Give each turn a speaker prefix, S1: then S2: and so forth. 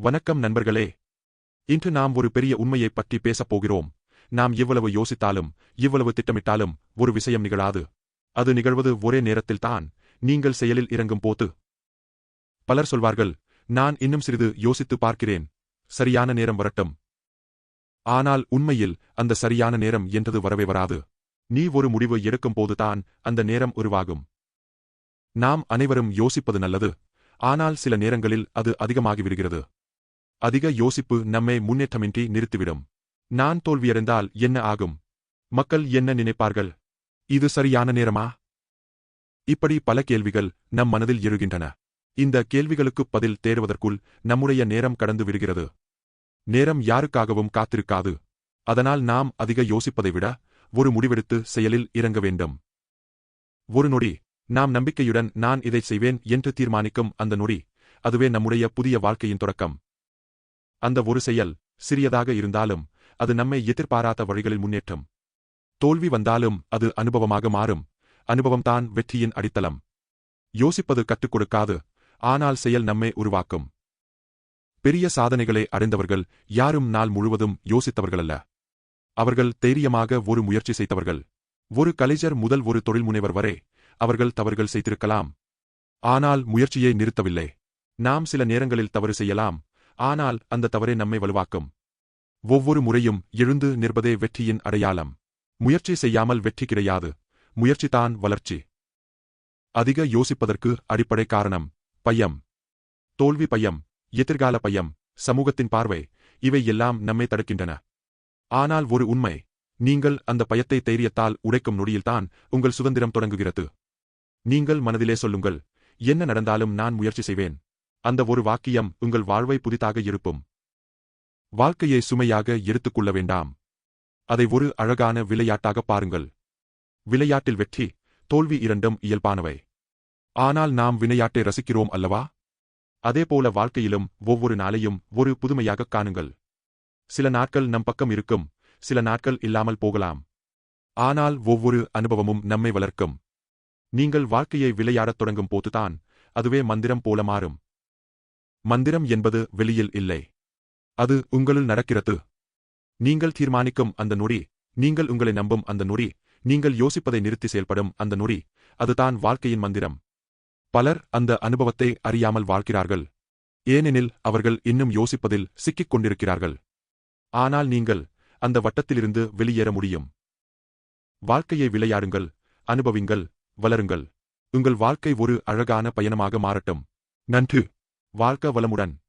S1: வணக்கம் நண்பர்களே. இன்று நாம் ஒரு பெரிய உண்மையைப் பற்றி பேசப் போகிறோம். நாம் எவ்வளவு யோசித்தாலும் இவ்வளவு திட்டமிட்டாலும் ஒரு விஷயம் நிகழாது. அது நிகழ்வது ஒரே நேரத்தில்தான் நீங்கள் செயலில் இறங்கும் போது. பலர் சொல்வார்கள் நான் இன்னும் சிறிது யோசித்து பார்க்கிறேன். சரியான நேரம் வரட்டும். ஆனால் உண்மையில் அந்த சரியான நேரம் என்றது வரவே வராது. நீ ஒரு முடிவு எடுக்கும் போதுதான் அந்த நேரம் உருவாகும். நாம் அனைவரும் யோசிப்பது நல்லது. ஆனால் சில நேரங்களில் அது அதிகமாகிவிடுகிறது. அதிக யோசிப்பு நம்மை முன்னேற்றமின்றி நிறுத்திவிடும். நான் தோல்வியடைந்தால் என்ன ஆகும்? மக்கள் என்ன நினைப்பார்கள்? இது சரியான நேரமா? இப்படி பல கேள்விகள் நம் மனதில் எழுகின்றன. இந்த கேள்விகளுக்குப் பதில் தேடுவதற்குள் நம்முடைய நேரம் கடந்து விடுகிறது. நேரம் யாருக்காகவும் காத்திருக்காது. அதனால் நாம் அதிக யோசிப்பதை விட ஒரு முடிவெடுத்து செயலில் இறங்க வேண்டும். ஒரு நொடி. நாம் நம்பிக்கையுடன் நான் இதைச் செய்வேன் என்று தீர்மானிக்கும் அந்த நொடி. அதுவே நம்முடைய புதிய வாழ்க்கையின் தொடக்கம். அந்த ஒரு செயல் சிறியதாக இருந்தாலும் அது நம்மை எதிர்பாராத வழிகளில் முன்னேற்றம். தோல்வி வந்தாலும் அது அனுபவமாக மாறும். அனுபவம்தான் வெற்றியின் அடித்தளம். யோசிப்பது கற்றுக் கொடுக்காது ஆனால் செயல் நம்மை உருவாக்கும். பெரிய சாதனைகளை அடைந்தவர்கள் யாரும் நாள் முழுவதும் யோசித்தவர்களல்ல. அவர்கள் தைரியமாக ஒரு முயற்சி செய்தவர்கள். ஒரு கலைஞர் முதல் ஒரு தொழில்முனைவர் வரை அவர்கள் தவறுகள் செய்திருக்கலாம். ஆனால் முயற்சியை நிறுத்தவில்லை. நாம் சில நேரங்களில் தவறு செய்யலாம் ஆனால் அந்த தவறே நம்மை வலுவாக்கும். ஒவ்வொரு முறையும் எழுந்து நிற்பதே வெற்றியின் அடையாளம். முயற்சி செய்யாமல் வெற்றி கிடையாது. முயற்சிதான் வளர்ச்சி. அதிக யோசிப்பதற்கு அடிப்படை காரணம் பயம். தோல்வி பயம் எதிர்கால பயம் சமூகத்தின் பார்வை இவை எல்லாம் நம்மை தடுக்கின்றன. ஆனால் ஒரு உண்மை நீங்கள் அந்த பயத்தை தைரியத்தால் உடைக்கும் நொடியில்தான் உங்கள் சுதந்திரம் தொடங்குகிறது. நீங்கள் மனதிலே சொல்லுங்கள் என்ன நடந்தாலும் நான் முயற்சி செய்வேன். அந்த ஒரு வாக்கியம் உங்கள் வாழ்வை புதிதாக இருப்பும் வாழ்க்கையை சுமையாக எடுத்துக்கொள்ள வேண்டாம். அதை ஒரு அழகான விளையாட்டாக பாருங்கள். விளையாட்டில் வெற்றி தோல்வி இரண்டும் இயல்பானவை. ஆனால் நாம் விளையாட்டை ரசிக்கிறோம் அல்லவா? அதேபோல வாழ்க்கையிலும் ஒவ்வொரு நாளையும் ஒரு புதுமையாகக் காணுங்கள். சில நாட்கள் நம் பக்கம் இருக்கும் சில நாட்கள் இல்லாமல் போகலாம். ஆனால் ஒவ்வொரு அனுபவமும் நம்மை வளர்க்கும். நீங்கள் வாழ்க்கையை விளையாடத் தொடங்கும் போதுதான் அதுவே மந்திரம் போல மாறும். மந்திரம் என்பது வெளியில் இல்லை. அது உங்களுள் நடக்கிறது. நீங்கள் தீர்மானிக்கும் அந்த நொடி நீங்கள் உங்களை நம்பும் அந்த நொடி நீங்கள் யோசிப்பதை நிறுத்தி செயல்படும் அந்த நொடி அதுதான் வாழ்க்கையின் மந்திரம். பலர் அந்த அனுபவத்தை அறியாமல் வாழ்கிறார்கள். ஏனெனில் அவர்கள் இன்னும் யோசிப்பதில் சிக்கிக் கொண்டிருக்கிறார்கள். ஆனால் நீங்கள் அந்த வட்டத்திலிருந்து வெளியேற முடியும். வாழ்க்கையை விளையாடுங்கள் அனுபவிங்கள் வளருங்கள். உங்கள் வாழ்க்கை ஒரு அழகான பயணமாக மாறட்டும். நன்று! வாழ்க்க வளமுடன்.